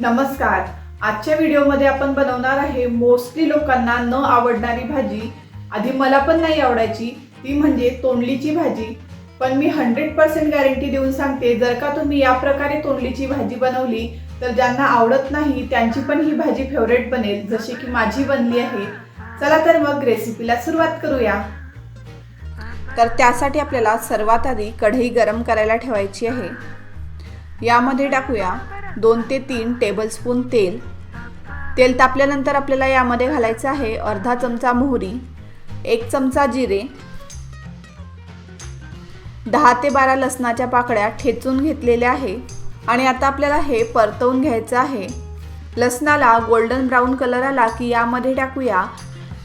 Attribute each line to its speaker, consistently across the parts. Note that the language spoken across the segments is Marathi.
Speaker 1: नमस्कार. आजच्या व्हिडिओमध्ये आपण बनवणार आहे मोस्टली लोकांना न आवडणारी भाजी. आधी मला पण नाही आवडायची. ती म्हणजे तोंडलीची भाजी. पण मी हंड्रेड पर्सेंट गॅरंटी देऊन सांगते जर का तुम्ही या प्रकारे तोंडलीची भाजी बनवली तर ज्यांना आवडत नाही त्यांची पण ही भाजी फेवरेट बनेल जशी की माझी बनली आहे. चला तर मग रेसिपीला सुरुवात करूया. तर त्यासाठी आपल्याला सर्वात आधी कढई गरम करायला ठेवायची आहे. यामध्ये टाकूया दोन ते तीन टेबलस्पून तेल. तेल तापल्यानंतर आपल्याला यामध्ये घालायचं आहे अर्धा चमचा मोहरी एक चमचा जिरे दहा ते बारा लसणाच्या पाकळ्या ठेचून घेतलेल्या आहे आणि आता आपल्याला हे परतवून घ्यायचं आहे. लसणाला गोल्डन ब्राऊन कलर आला की यामध्ये टाकूया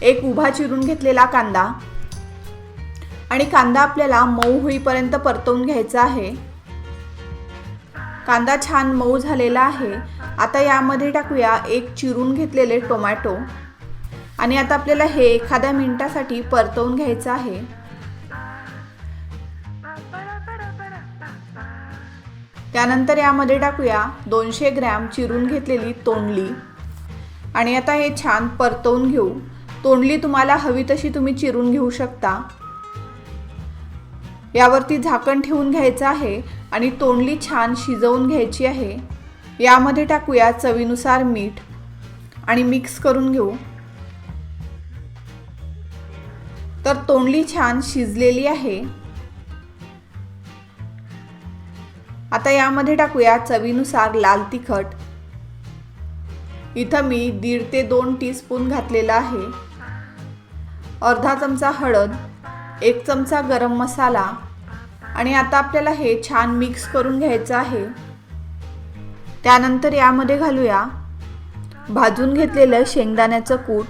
Speaker 1: एक उभा चिरून घेतलेला कांदा. आणि कांदा आपल्याला मऊ होईपर्यंत परतवून घ्यायचा आहे. कांदा छान मऊ झालेला आहे. आता यामध्ये टाकूया एक चिरून घेतलेले टोमॅटो. आणि आता आपल्याला हे एखाद्या मिनिटासाठी परतवून घ्यायचं आहे. त्यानंतर यामध्ये टाकूया दोनशे ग्रॅम चिरून घेतलेली तोंडली. आणि आता हे छान परतवून घेऊ. तोंडली तुम्हाला हवी तशी तुम्ही चिरून घेऊ शकता. यावरती झाकण ठेवून घ्यायचं आहे. आणि तोंडली छान शिजवून घ्यायची आहे. यामध्ये टाकूया चवीनुसार मीठ. आणि मिक्स करून घेऊ. तर तोंडली छान शिजलेली आहे. आता यामध्ये टाकूया चवीनुसार लाल तिखट. इथं मी दीड ते दोन टीस्पून घातलेला आहे. अर्धा चमचा हळद एक चमचा गरम मसाला आणि आता आपल्याला हे छान मिक्स करून घ्यायचं आहे. त्यानंतर यामध्ये घालूया भाजून घेतलेलं शेंगदाण्याचं कूट.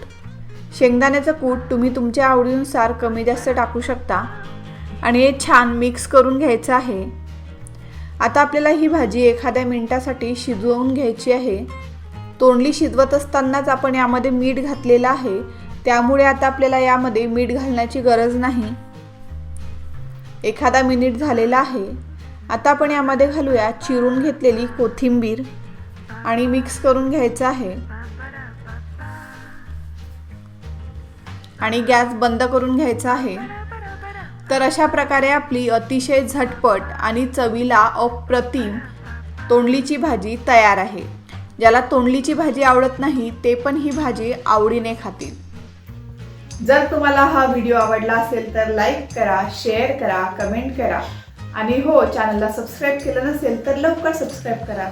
Speaker 1: शेंगदाण्याचं कूट तुम्ही तुमच्या आवडीनुसार कमी जास्त टाकू शकता आणि हे छान मिक्स करून घ्यायचं आहे. आता आपल्याला ही भाजी एखाद्या मिनटासाठी शिजवून घ्यायची आहे. तोंडली शिजवत असतानाच आपण यामध्ये मीठ घातलेलं आहे. त्यामुळे आता आपल्याला यामध्ये मीठ घालण्याची गरज नाही. एखादा मिनिट झालेला आहे. आता आपण यामध्ये घालूया चिरून घेतलेली कोथिंबीर आणि मिक्स करून घ्यायचं आहे. आणि गॅस बंद करून घ्यायचा आहे. तर अशा प्रकारे आपली अतिशय झटपट आणि चवीला अप्रतिम तोंडलीची भाजी तयार आहे. ज्याला तोंडलीची भाजी आवडत नाही ते पण ही भाजी आवडीने खातील. जर तुम्हाला हा व्हिडिओ आवडला असेल तर लाईक करा शेअर करा कमेंट करा. आणि हो चॅनलला सबस्क्राईब केलं नसेल तर लवकर सबस्क्राईब करा.